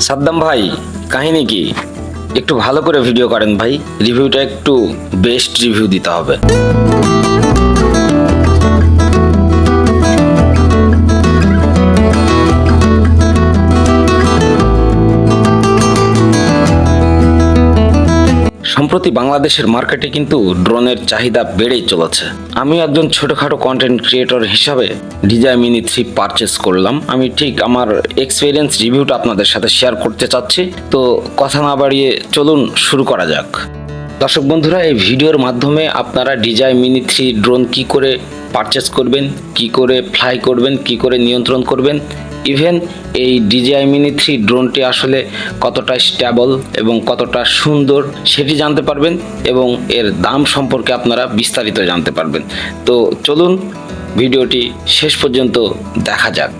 সাদ্দাম ভাই, কাহিনী কি? একটু ভালো করে ভিডিও করেন ভাই। রিভিউটা একটু বেস্ট রিভিউ দিতে হবে। সম্প্রতি বাংলাদেশের মার্কেটে কিন্তু ড্রোনের চাহিদা বেড়েই চলেছে। আমি একজন ছোটখাটো কন্টেন্ট ক্রিয়েটর হিসাবে ডিজাই মিনি থ্রি পারচেস করলাম। আমি ঠিক আমার এক্সপিরিয়েন্স রিভিউটা আপনাদের সাথে শেয়ার করতে চাচ্ছি। তো কথা না বাড়িয়ে চলুন শুরু করা যাক। দর্শক বন্ধুরা, এই ভিডিওর মাধ্যমে আপনারা ডিজাই মিনি থ্রি ড্রোন কি করে পারচেস করবেন, কি করে ফ্লাই করবেন, কি করে নিয়ন্ত্রণ করবেন ইভেন এই ডিজিআই মিনি থ্রি ড্রোনটি আসলে কতটা স্ট্যাবল এবং কতটা সুন্দর সেটি জানতে পারবেন এবং এর দাম সম্পর্কে আপনারা বিস্তারিত জানতে পারবেন। তো চলুন ভিডিওটি শেষ পর্যন্ত দেখা যাক।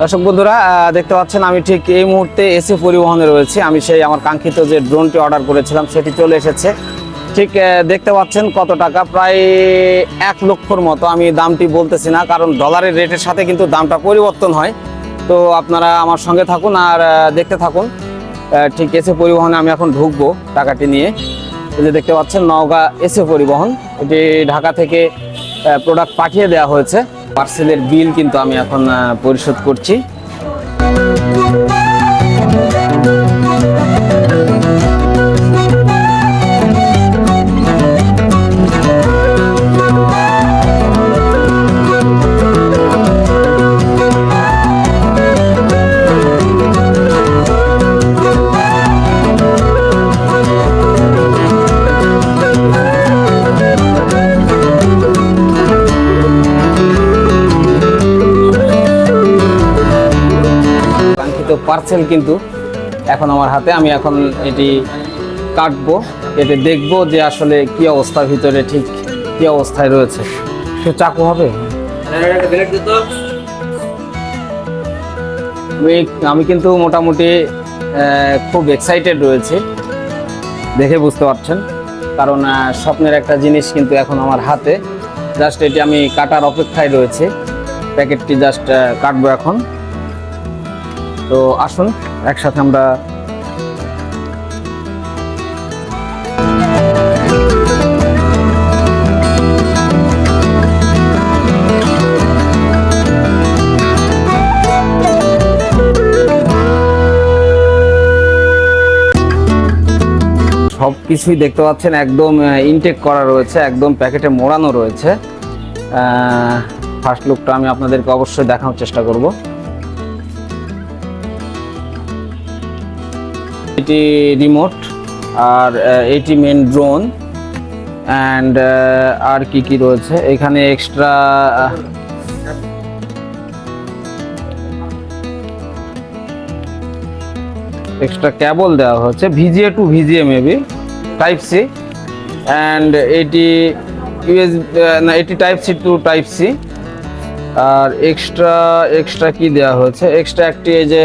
দর্শক বন্ধুরা দেখতে পাচ্ছেন আমি ঠিক এই মুহূর্তে এসে পরিবহনে রয়েছে। আমি সেই আমার কাঙ্ক্ষিত যে ড্রোনটি অর্ডার করেছিলাম, সেটি চলে এসেছে। ঠিক দেখতে পাচ্ছেন কত টাকা? প্রায় এক লক্ষর মতো। আমি দামটি বলতেছি না, কারণ ডলারের রেটের সাথে কিন্তু দামটা পরিবর্তন হয়। তো আপনারা আমার সঙ্গে থাকুন আর দেখতে থাকুন। ঠিক, এসে পরিবহনে আমি এখন ঢুকবো টাকাটি নিয়ে। এই যে দেখতে পাচ্ছেন, নওগাঁ এসে পরিবহন। এটি ঢাকা থেকে প্রোডাক্ট পাঠিয়ে দেওয়া হয়েছে। পার্সেলের বিল কিন্তু আমি এখন পরিশোধ করছি। কাঙ্ক্ষিত পার্সেল কিন্তু। এখন আমার হাতে, আমি এখন এটি কাটবো, এতে দেখব যে আসলে কি অবস্থার ভিতরে, ঠিক কি অবস্থায় রয়েছে। সে চাকু হবে? আমি কিন্তু মোটামুটি খুব এক্সাইটেড রয়েছে। দেখে বুঝতে পারছেন। কারণ স্বপ্নের একটা জিনিস কিন্তু এখন আমার হাতে। জাস্ট এটি আমি কাটার অপেক্ষায় রয়েছে। প্যাকেটটি জাস্ট কাটবো এখন। তো আসুন, একসাথে আমরা সব কিছুই দেখতে পাচ্ছেন, একদম ইনটেক করা রয়েছে, একদম প্যাকেটে মোড়ানো রয়েছে। ফার্স্ট লুকটা আমি আপনাদেরকে অবশ্যই দেখানোর চেষ্টা করব। এটি রিমোট আর এটি মেন ড্রোন অ্যান্ড আর কি কি রয়েছে? এখানে এক্সট্রা এক্সট্রা ক্যাবল দেওয়া হচ্ছে VGA to VGA maybe type C and এটি ইউএস না, এটি type C to type C R extra extra কি দেওয়া হয়েছে? এক্সট্রা একটি এই যে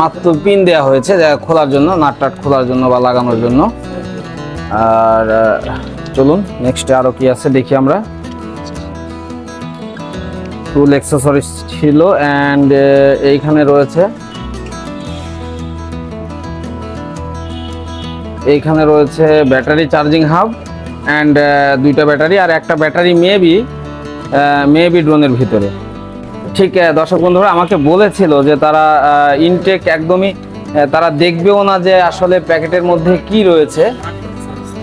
মাত্র পিন দেওয়া হয়েছে খোলার জন্য, নাট টাট খোলার জন্য বা লাগানোর জন্য। আর চলুন নেক্সটে আরও কি আছে দেখি আমরা। টুল অ্যাক্সেসরিজ ছিল অ্যান্ড এইখানে রয়েছে। এইখানে রয়েছে ব্যাটারি চার্জিং হাব অ্যান্ড দুইটা ব্যাটারি, আর একটা ব্যাটারি মেবি মেবি ড্রোনের ভিতরে। ঠিক দর্শক বন্ধুরা, আমাকে বলেছিল যে তারা ইনটেক একদমই তারা দেখবেও না যে আসলে প্যাকেটের মধ্যে কি রয়েছে।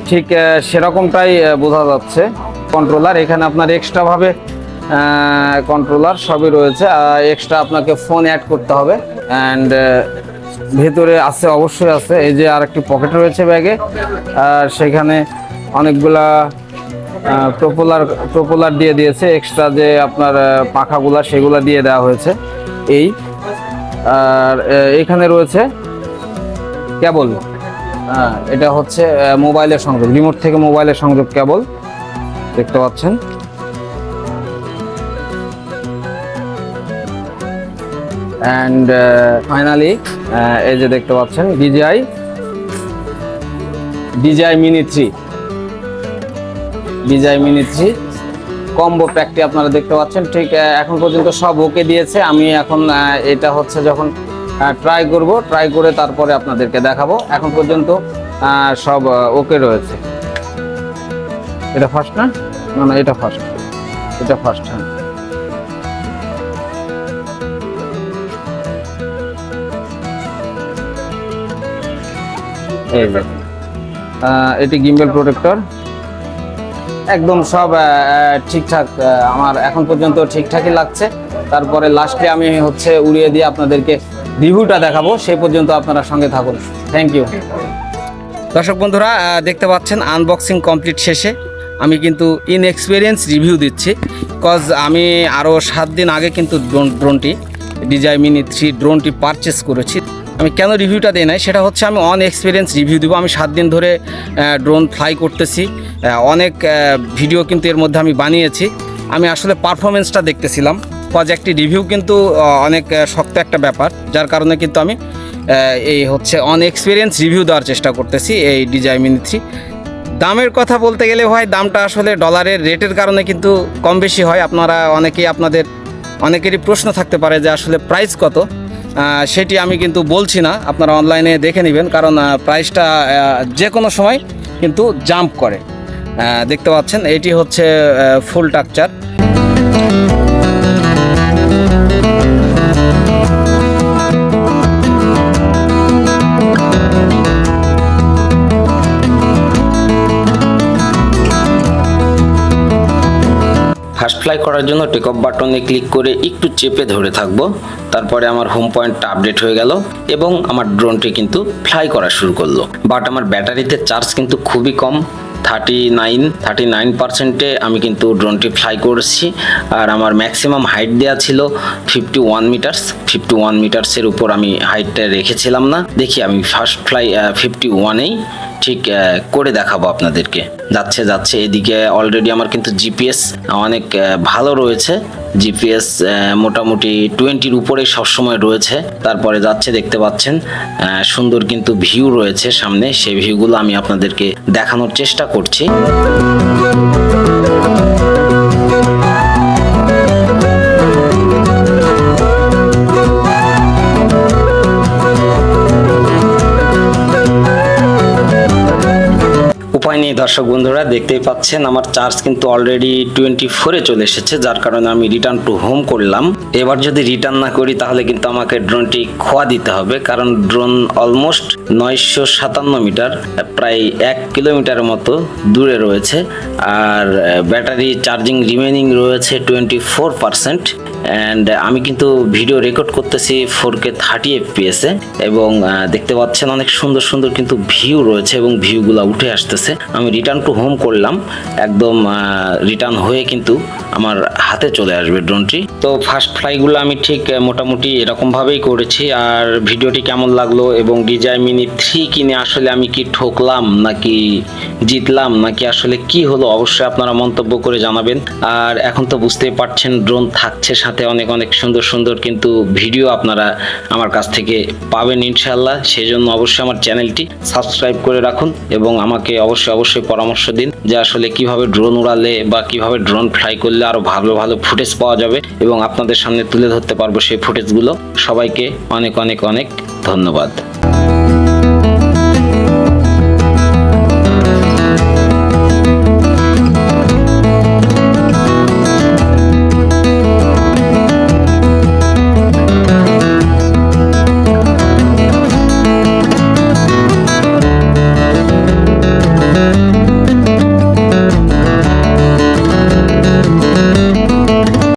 ঠিক সেরকমটাই বোঝা যাচ্ছে কন্ট্রোলার এখানে আপনার এক্সট্রাভাবে কন্ট্রোলার সবই রয়েছে। এক্সট্রা আপনাকে ফোন অ্যাড করতে হবে। অ্যান্ড ভেতরে আছে, অবশ্যই আছে। এই যে আর একটি পকেট রয়েছে ব্যাগে আর সেখানে অনেকগুলা প্রপোলার প্রপোলার দিয়ে দিয়েছে এক্সট্রা যে আপনার পাখাগুলা সেগুলা দিয়ে দেওয়া হয়েছে, এই। আর এখানে রয়েছে কেবল হ্যাঁ এটা হচ্ছে মোবাইলের সংযোগ রিমোট থেকে মোবাইলের সংযোগ কেবল দেখতে পাচ্ছেন। অ্যান্ড ফাইনালি এই যে দেখতে পাচ্ছেন DJI DJI mini three DJI mini three combo প্যাকটি আপনারা দেখতে পাচ্ছেন। ঠিক এখন পর্যন্ত সব ওকে দিয়েছে। আমি এখন এটা হচ্ছে যখন ট্রাই করব ট্রাই করে তারপরে আপনাদেরকে দেখাবো। এখন পর্যন্ত সব ওকে রয়েছে। এটা ফার্স্ট না? না না, এটা ফার্স্ট এটা ফার্স্ট হ্যাঁ এই যে এটি গিম্বেল প্রোটেক্টর একদম সব ঠিকঠাক আমার এখন পর্যন্ত ঠিকঠাকই লাগছে। তারপরে লাস্টে আমি হচ্ছে উড়িয়ে দিয়ে আপনাদেরকে রিভিউটা দেখাবো সেই পর্যন্ত আপনারা সঙ্গে থাকুন। থ্যাংক ইউ দর্শক বন্ধুরা দেখতে পাচ্ছেন আনবক্সিং কমপ্লিট শেষে। আমি কিন্তু ইন এক্সপিরিয়েন্স রিভিউ দিচ্ছি কজ আমি আরও সাত দিন আগে কিন্তু ড্রোন ড্রোনটি ডিজাই মিনি থ্রি ড্রোনটি পারচেস করেছি। আমি কেন রিভিউটা দিই নাই? সেটা হচ্ছে আমি অন এক্সপিরিয়েন্স রিভিউ দেবো। আমি সাত দিন ধরে ড্রোন ফ্লাই করতেছি। অনেক ভিডিও কিন্তু এর মধ্যে আমি বানিয়েছি। আমি আসলে পারফরমেন্সটা দেখতেছিলাম। একটি রিভিউ কিন্তু অনেক শক্ত একটা ব্যাপার। যার কারণে কিন্তু আমি এই হচ্ছে অন এক্সপিরিয়েন্স রিভিউ দেওয়ার চেষ্টা করতেছি এই ডিজাই মিনি থ্রি দামের কথা বলতে গেলে হয় দামটা আসলে ডলারের রেটের কারণে কিন্তু কম বেশি হয়। আপনারা, অনেকেই আপনাদের, অনেকেরই প্রশ্ন থাকতে পারে যে আসলে প্রাইস কত। সেটি আমি কিন্তু বলছি না, আপনারা অনলাইনে দেখে নেবেন, কারণ প্রাইসটা যে কোনো সময় কিন্তু জাম্প করে। দেখতে পাচ্ছেন, এটি হচ্ছে ফুল টাকচার ফ্লাই করার জন্য টেক অফ বাটনে ক্লিক করে একটু চেপে ধরে থাকব। তারপরে আমার হোম পয়েন্টটা আপডেট হয়ে গেল এবং আমার ড্রোনটি কিন্তু ফ্লাই করা শুরু করল। বাট আমার ব্যাটারিতে চার্জ কিন্তু খুবই কম। থার্টি নাইন থার্টি নাইন পার্সেন্টে আমি কিন্তু ড্রোনটি ফ্লাই করেছি। আর আমার ম্যাক্সিমাম হাইট দেওয়া ছিল fifty one metres fifty one মিটার্সের উপর আমি হাইটটা রেখেছিলাম না। দেখি আমি ফার্স্ট ফ্লাই ফিফটি ওয়ানেই ঠিক করে দেখাবো আপনাদেরকে। যাচ্ছে যাচ্ছে, এদিকে অলরেডি আমার কিন্তু জিপিএস অনেক ভালো রয়েছে। জিপিএস মোটামুটি টোয়েন্টির উপরে সবসময় রয়েছে। তারপরে যাচ্ছে, দেখতে পাচ্ছেন সুন্দর কিন্তু ভিউ রয়েছে সামনে। সেই ভিউগুলো আমি আপনাদেরকে দেখানোর চেষ্টা করছি। দর্শক বন্ধুরা, দেখতেই পাচ্ছেন আমার চার্জ কিন্তু অলরেডি টোয়েন্টি ফোরে চলে এসেছে, যার কারণে আমি রিটার্ন টু হোম করলাম। এবার যদি রিটার্ন না করি, তাহলে কিন্তু আমাকে ড্রোনটি খোয়া দিতে হবে, কারণ ড্রোন অলমোস্ট নয়শো সাতান্ন মিটার, প্রায় এক কিলোমিটার মতো দূরে রয়েছে, আর ব্যাটারি চার্জিং রিমেনিং রয়েছে টোয়েন্টি ফোর পার্সেন্ট অ্যান্ড আমি কিন্তু ভিডিও রেকর্ড করতেছি ফোর কে থার্টি এফপিএসে এবং দেখতে পাচ্ছেন অনেক সুন্দর সুন্দর কিন্তু ভিউ রয়েছে এবং ভিউগুলো উঠে আসতেছে। আমি রিটার্ন টু হোম করলাম, একদম রিটার্ন হয়ে কিন্তু আমার হাতে চলে আসবে ড্রোনটি তো ফার্স্ট ফ্লাইগুলো আমি ঠিক মোটামুটি এরকমভাবেই করেছি আর ভিডিওটি কেমন লাগল এবং ডিজাই মিনি থ্রি কিনে আসলে আমি কি ঠকলাম নাকি জিতলাম নাকি আসলে কি হলো অবশ্যই আপনারা মন্তব্য করে জানাবেন। আর এখন তো বুঝতেই পারছেন ড্রোন থাকছে সাথে অনেক অনেক সুন্দর সুন্দর কিন্তু ভিডিও আপনারা আমার কাছ থেকে পাবেন ইনশাল্লাহ সেই জন্য অবশ্যই আমার চ্যানেলটি সাবস্ক্রাইব করে রাখুন এবং আমাকে অবশ্যই অবশ্যই পরামর্শ দিন যে আসলে কীভাবে ড্রোন উড়ালে বা কীভাবে ড্রোন ফ্লাই করলে আরও ভালো ভালো ফুটেজ পাওয়া যাবে এবং আপনাদের সামনে তুলে ধরতে পারব সেই ফুটেজগুলো। সবাইকে অনেক অনেক অনেক ধন্যবাদ।